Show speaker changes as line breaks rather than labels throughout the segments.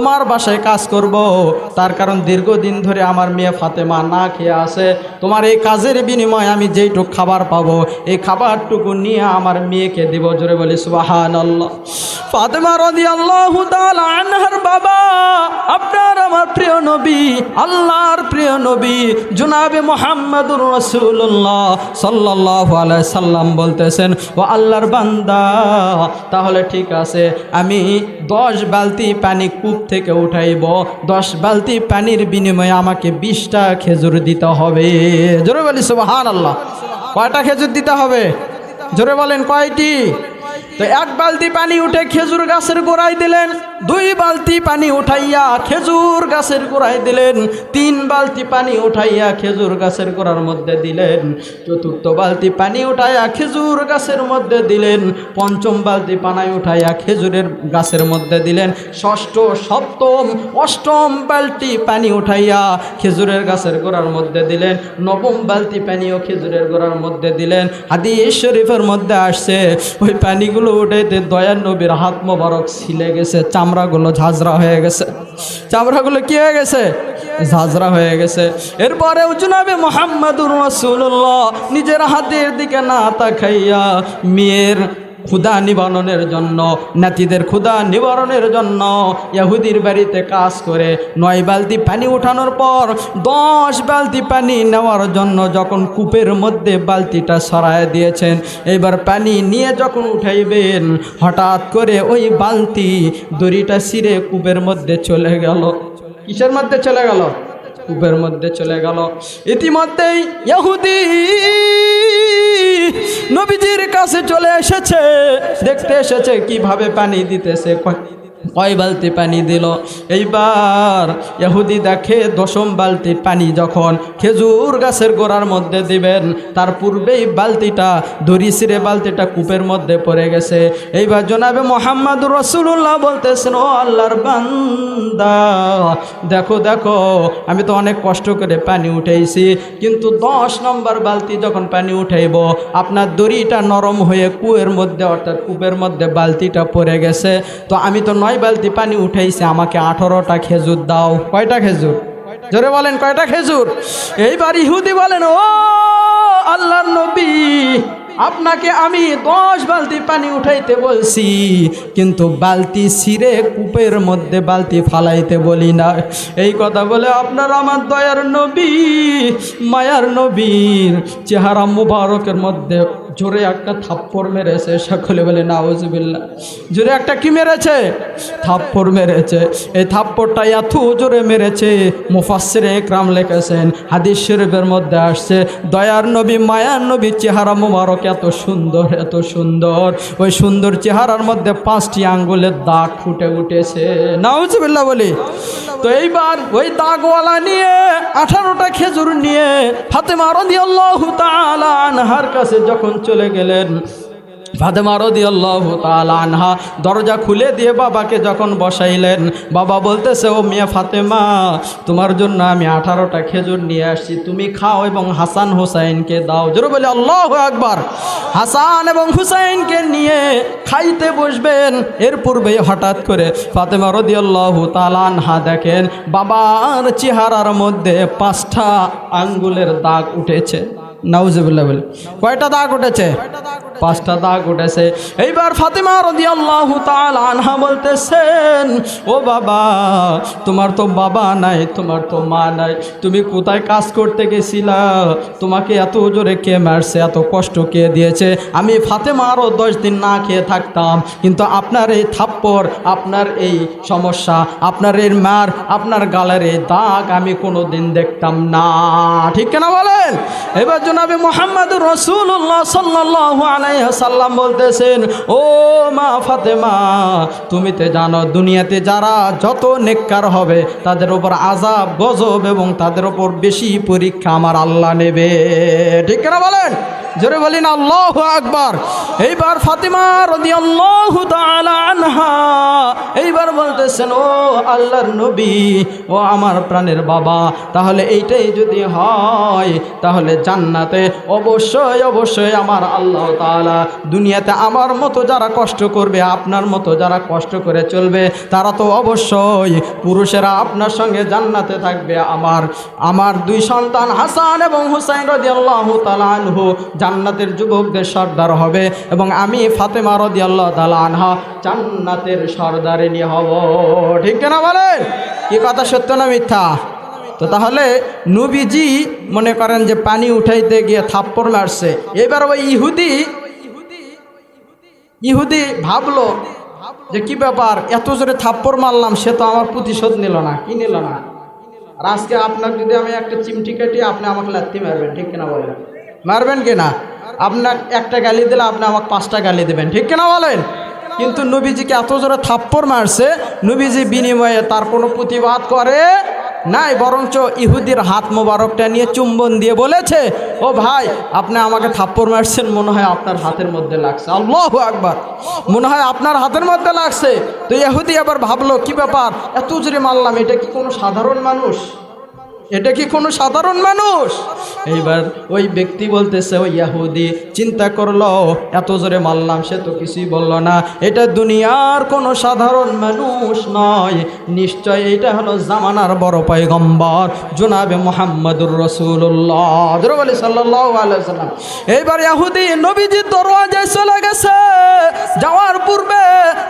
তোমার বাসায় কাজ করব। তার কারণ দীর্ঘদিন ধরে আমার মেয়ে ফাতেমা না খেয়ে আসে তোমার এই কাজের বিনিময়ে আমি যেইটুক খাবার পাব, এই খাবারটুকু নিয়ে আমার মেয়েকে দেব জোরে বলি সুবাহান ফাতেমা রদি আল্লাহ নবী, আল্লাহর প্রিয় নবী, জুনাবে মোহাম্মদুর রসুল্লাহ সাল্লাহ আলাই সাল্লাম বলতেছেন, ও আল্লাহর বান্দা, তাহলে ঠিক আছে, আমি দশ বালতি পানি কূপ থেকে উঠাইব, দশ বালতি পানির বিনিময়ে আমাকে বিশটা খেজুর দিতে হবে। জোরে বলি সুবাহান আল্লাহ কয়টা খেজুর দিতে হবে? জোরে বলেন, কয়টি? তো এক বালতি পানি উঠে খেজুর গাছের গোড়ায় দিলেন, দুই বালতি পানি উঠাইয়া খেজুর গাছের গোড়ায় দিলেন, তিন বালতি পানি উঠাইয়া খেজুর গাছের গোড়ার মধ্যে দিলেন, চতুর্থ বালতি পানি উঠাইয়া খেজুর গাছের মধ্যে দিলেন, পঞ্চম বালতি পানি উঠাইয়া খেজুরের গাছের মধ্যে দিলেন, ষষ্ঠ, সপ্তম, অষ্টম বালতি পানি উঠাইয়া খেজুরের গাছের গোড়ার মধ্যে দিলেন, নবম বালতি পানিও খেজুরের গোড়ার মধ্যে দিলেন, হাদিস শরীফের মধ্যে আসছে, ওই পানিগুলো উঠাইতে দয়ার নবীর হাত মোবারক ছিলে গেছে, চামড়াগুলো ঝাঁঝরা হয়ে গেছে। চামড়াগুলো কি হয়ে গেছে? ঝাঁঝরা হয়ে গেছে। এরপরে উজনাবে মোহাম্মদুর রসুল্লাহ নিজের হাতের দিকে না তাকাইয়া মেয়ের ক্ষুধা নিবারণের জন্য, নাতিদের ক্ষুধা নিবারণের জন্য ইহুদির বাড়িতে কাজ করে নয় বালতি পানি উঠানোর পর, দশ বালতি পানি নেওয়ার জন্য যখন কূপের মধ্যে বালতিটা সরায় দিয়েছেন, এবার পানি নিয়ে যখন উঠাইবেন, হঠাৎ করে ওই বালতি দড়িটা ছিঁড়ে কূপের মধ্যে চলে গেল। কিসের মধ্যে চলে গেল? কূপের মধ্যে চলে গেল। ইতিমধ্যেই ইহুদি নবীজির কাছে চলে এসেছে। দেখতে এসেছে কীভাবে পানি দিতেছে। কয়- বালতি পানি দিল। এইবার ইহুদি দেখে দশম বালতি পানি যখন খেজুর গাছের গোড়ার মধ্যে দিবেন, তার পূর্বেই বালতিটা, দড়ি ছিঁড়ে বালতিটা কূপের মধ্যে পড়ে গেছে। এইবার জনাবে মোহাম্মদ রসুল্লাহ বলতেছেন, ও আল্লাহর বান্দা, দেখো দেখো, আমি তো অনেক কষ্ট করে পানি উঠেছি কিন্তু দশ নম্বর বালতি যখন পানি উঠাইব, আপনার দড়িটা নরম হয়ে কুয়ের মধ্যে, অর্থাৎ কূপের মধ্যে বালতিটা পড়ে গেছে। তো আমি তো নয় বালতি পানি উঠাইছি, আমাকে আঠারোটা খেজুর দাও। কয়টা খেজুর? জোরে বলেন, কয়টা খেজুর? এইবার ইহুদি বলেন, ও আল্লাহর নবী, আপনাকে আমি দশ বালতি পানি উঠাইতে বলছি, কিন্তু বালতি ছিঁড়ে কূপের মধ্যে বালতি ফালাইতে বলি না। এই কথা বলে আপনার আমার দয়ার নবী, মায়ার নবীর চেহারা মুবারকের মধ্যে জোরে একটা থাপ্পড় মেরেছে, সকলে বলে নাউজবিল্লা জোরে একটা কি মেরেছে? থাপ্পড় মেরেছে। এই থাপ্পড়টা এত জোরে মেরেছে মুফাসির একরাম লিখেছেন, হাদিস শরীফের মধ্যে আসছে, দয়ার নবী, মায়ার নবীর চেহারা মুবারক এত সুন্দর এত সুন্দর। ওই সুন্দর চেহারার মধ্যে পাঁচটি আঙ্গুলের দাগ ফুটে উঠেছে। নাউজবিল্লা বলি। তো এইবার ওই দাগওয়ালা নিয়ে, আঠারোটা খেজুর নিয়ে ফাতেমা রাদিয়াল্লাহু তাআলা আনহার কাছে যখন চলে গেলেন। ফাতেমা আনহা দরজা খুলে দিয়ে বাবাকে যখন বসাইলেন, বাবা বলতেছে, ও মিয়া ফাতেমা, তোমার জন্য আমি আঠারোটা খেজুর নিয়ে আসছি। তুমি খাও এবং হাসান হুসাইনকে দাও। জোরে বলে, আল্লাহ আকবার! হাসান এবং হুসাইনকে নিয়ে খাইতে বসবেন। এর পূর্বে হঠাৎ করে ফাতেমা রাদিয়াল্লাহু তাআলা আনহা দেখেন, বাবার চেহারার মধ্যে পাঁচটা আঙ্গুলের দাগ উঠেছে। নাউজুবিল্লাহ বলে। কয়টা দাগ উঠেছে? পাঁচটা দাগ উঠেছে। এইবার ফাতেমা রাদিয়াল্লাহু তাআলা আনহা বলতেছেন, ও বাবা, তোমার তো বাবা নাই, তোমার তো মা নাই, তুমি কোথায় কাজ করতে গেছিলা? তোমাকে এত জোরে কে মারছে, এত কষ্ট কে দিয়েছে? আমি ফাতেমা আরও দশ দিন না খেয়ে থাকতাম, কিন্তু আপনার এই থাপ্পড়, আপনার এই সমস্যা, আপনার এই মার, আপনার গালের এই দাগ আমি কোনো দিন দেখতাম না। ঠিক কেনা বলেন? এবার জনাবে মোহাম্মদ রসুল্লাহ সাল্লাল্লাহু আলাইহি সাল্লাম বলতেছেন, ও মা ফাতেমা, তুমি তো জানো দুনিয়াতে যারা যত নেককার হবে, তাদের উপর আজাব গজব এবং তাদের উপর বেশি পরীক্ষা আমার আল্লাহ নেবে। ঠিক কেনা বলেন? জোরে বলি না আল্লাহ আকবার। এইবার ফাতিমা রদি আল্লাহ আনহা এইবার বলতেছেন, ও আল্লাহর নবী, ও আমার প্রাণের বাবা, তাহলে এইটাই যদি হয়, তাহলে জান্নাতে অবশ্যই অবশ্যই আমার আল্লাহ তাআলা দুনিয়াতে আমার মতো যারা কষ্ট করবে, আপনার মতো যারা কষ্ট করে চলবে, তারা তো অবশ্যই পুরুষেরা আপনার সঙ্গে জান্নাতে থাকবে। আমার আমার দুই সন্তান হাসান এবং হুসাইন রদিয়াল্লাহু তাআলা আনহু জান্নাতের যুবকদের সর্দার হবে এবং আমি ফাতেমা রদিয়াল্লাহ তাআলা আনহা জান্নাতের সর্দারিনী হব। ঠিক না বলেন? কি কথা সত্য না মিথ্যা? তো তাহলে নবীজি মনে করেন যে পানি উঠাইতে গিয়ে থাপ্পড় মারছে। এবার ওই ইহুদি ইহুদি ভাবলো যে কি ব্যাপার, এত জোরে থাপ্পড় মারলাম, সে তো আমার প্রতিশোধ নিল না, কি নিল না? আর আজকে আপনার যদি আমি একটা চিমটি কাটি, আপনি আমাকে লাত্তি মারবেন, ঠিক কিনা বলেন? মারবেন কিনা? আপনার একটা গালি দিলে আপনি আমাকে পাঁচটা গালি দেবেন, ঠিক কিনা বলেন? কিন্তু নবীজিকে এত জোরে থাপ্পড় মারছে, নবীজি বিনিময়ে তার কোনো প্রতিবাদ করে নাই, বরঞ্চ ইহুদির হাত মোবারকটা নিয়ে চুম্বন দিয়ে বলেছে, ও ভাই, আপনি আমাকে থাপ্পড় মারছেন, মনে হয় আপনার হাতের মধ্যে লাগছে। আল্লাহ আকবার। মনে হয় আপনার হাতের মধ্যে লাগছে। তো ইহুদি আবার ভাবলো, কি ব্যাপার? এত জোরে মারলাম, এটা কি কোনো সাধারণ মানুষ? এটা কি কোনো সাধারণ মানুষ? এইবার ওই ব্যক্তি বলতেছে, ওই ইয়াহুদি, চিন্তা করল, এত জোরে মারলাম, সে তো কিছুই বলল না। এটা দুনিয়ার কোনো সাধারণ মানুষ নয়। নিশ্চয় এটা হলো জামানার বড় পয়গম্বর, জোনাবে মোহাম্মদুর রসুল্লাহ বলি সাল্লাহ আলাইসাল্লাম এইবার ইয়াহুদি, নবীজির দরওয়াজায় চলে গেছে। যাওয়ার পূর্বে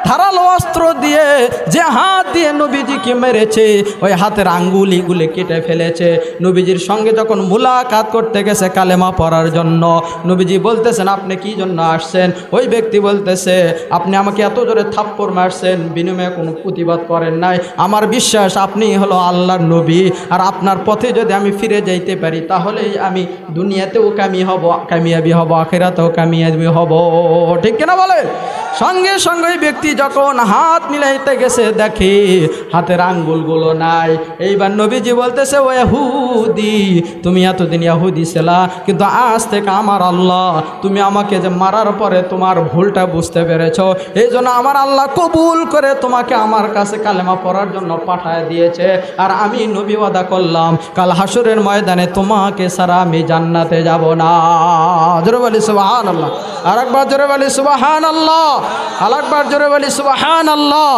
ধারালো অস্ত্র দিয়ে যে হাত দিয়ে নবীজিকে মেরেছে, ওই হাতের আঙ্গুলিগুলি কেটে ফেলেছে। নবীজির সঙ্গে যখন মুলাকাত করতে গেছে কালেমা পড়ার জন্য, নবীজি বলতেছেন, আপনি কি জন্য আসছেন? ওই ব্যক্তি বলতেছে, আপনি আমাকে এত জোরে থাপ্পড় মারছেন, বিনিময়ে কোনো প্রতিবাদ করেন নাই। আমার বিশ্বাস, আপনি হলো আল্লাহর নবী, আর আপনার পথে যদি আমি ফিরে যাইতে পারি, তাহলেই আমি দুনিয়াতেও কামি হব, কামিয়াবি হব, আখেরাতেও কামিয়াবি হব। ঠিক কিনা বলেন? সঙ্গে সঙ্গে ব্যক্তি যখন হাত মিলাইতে গেছে, দেখে হাতের আঙ্গুলগুলো নাই। এইবার নবীজি বলতেছে, ও হুদি তুমি এতদিন ইয়াহুদি ছিলা, কিন্তু আজ থেকে আমার আল্লাহ, তুমি আমাকে যে মারার পরে তোমার ভুলটা বুঝতে পেরেছ এই জন্য আমার আল্লাহ কবুল করে তোমাকে আমার কাছে কালেমা পড়ার জন্য পাঠায় দিয়েছে। আর আমি নবী ওয়াদা করলাম, কাল হাসুরের ময়দানে তোমাকে সারা আমি জান্নাতে যাব না। জোরে বলি সুবাহান আল্লাহ আর একবার জোরে বলি সুবাহান আল্লাহ আর একবার জোরে বলি সুবাহান আল্লাহ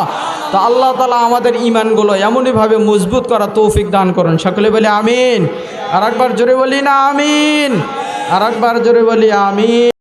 তো আল্লাহ তালা আমাদের ইমানগুলো এমনইভাবে মজবুত করা তৌফিক দান করুন। সকলে বলি আমিন। আর একবার জোরে বলি না, আমিন। আর একবার জোরে বলি, আমিন।